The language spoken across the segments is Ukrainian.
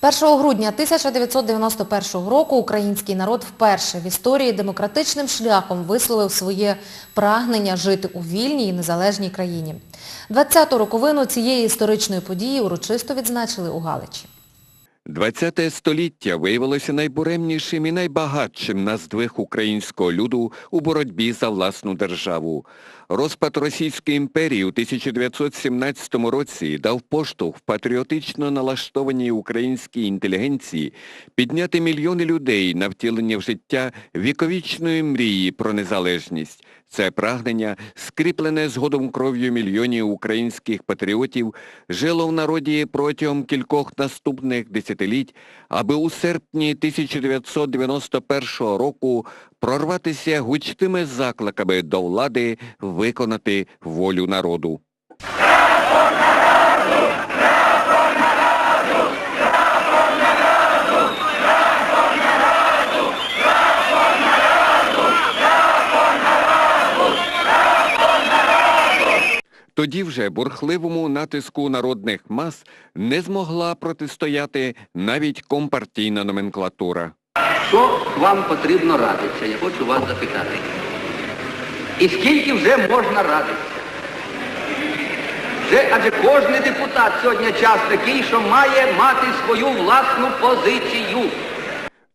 1 грудня 1991 року український народ вперше в історії демократичним шляхом висловив своє прагнення жити у вільній і незалежній країні. 20-ту роковину цієї історичної події урочисто відзначили у Галичі. 20 століття виявилося найбуремнішим і найбагатшим на здвиг українського люду у боротьбі за власну державу. Розпад Російської імперії у 1917 році дав поштовх патріотично налаштованій українській інтелігенції підняти мільйони людей на втілення в життя віковічної мрії про незалежність. Це прагнення, скріплене згодом кров'ю мільйонів українських патріотів, жило в народі протягом кількох наступних десятиліть, аби у серпні 1991 року прорватися гучними закликами до влади виконати волю народу. Тоді вже бурхливому натиску народних мас не змогла протистояти навіть компартійна номенклатура. Що вам потрібно радитися? Я хочу вас запитати. І скільки вже можна радитися? Вже, адже кожен депутат сьогодні час такий, що має мати свою власну позицію.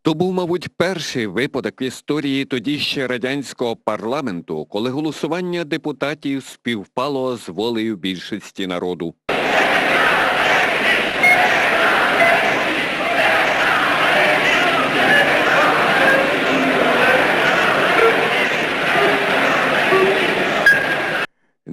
То був, мабуть, перший випадок в історії тоді ще радянського парламенту, коли голосування депутатів співпало з волею більшості народу.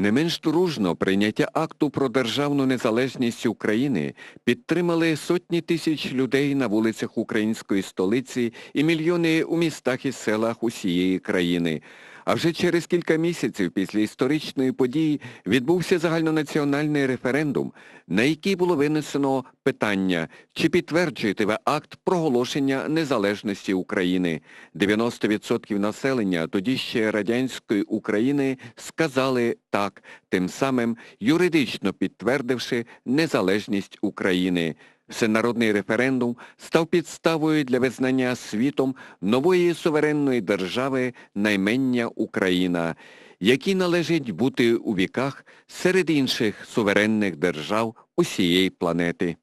Не менш дружно прийняття акту про державну незалежність України підтримали сотні тисяч людей на вулицях української столиці і мільйони у містах і селах усієї країни. А вже через кілька місяців після історичної події відбувся загальнонаціональний референдум, на який було винесено питання, чи підтверджуєте ви акт проголошення незалежності України. 90% населення тоді ще радянської України сказали так, тим самим юридично підтвердивши незалежність України. Всенародний референдум став підставою для визнання світом нової суверенної держави наймення Україна, якій належить бути у віках серед інших суверенних держав усієї планети.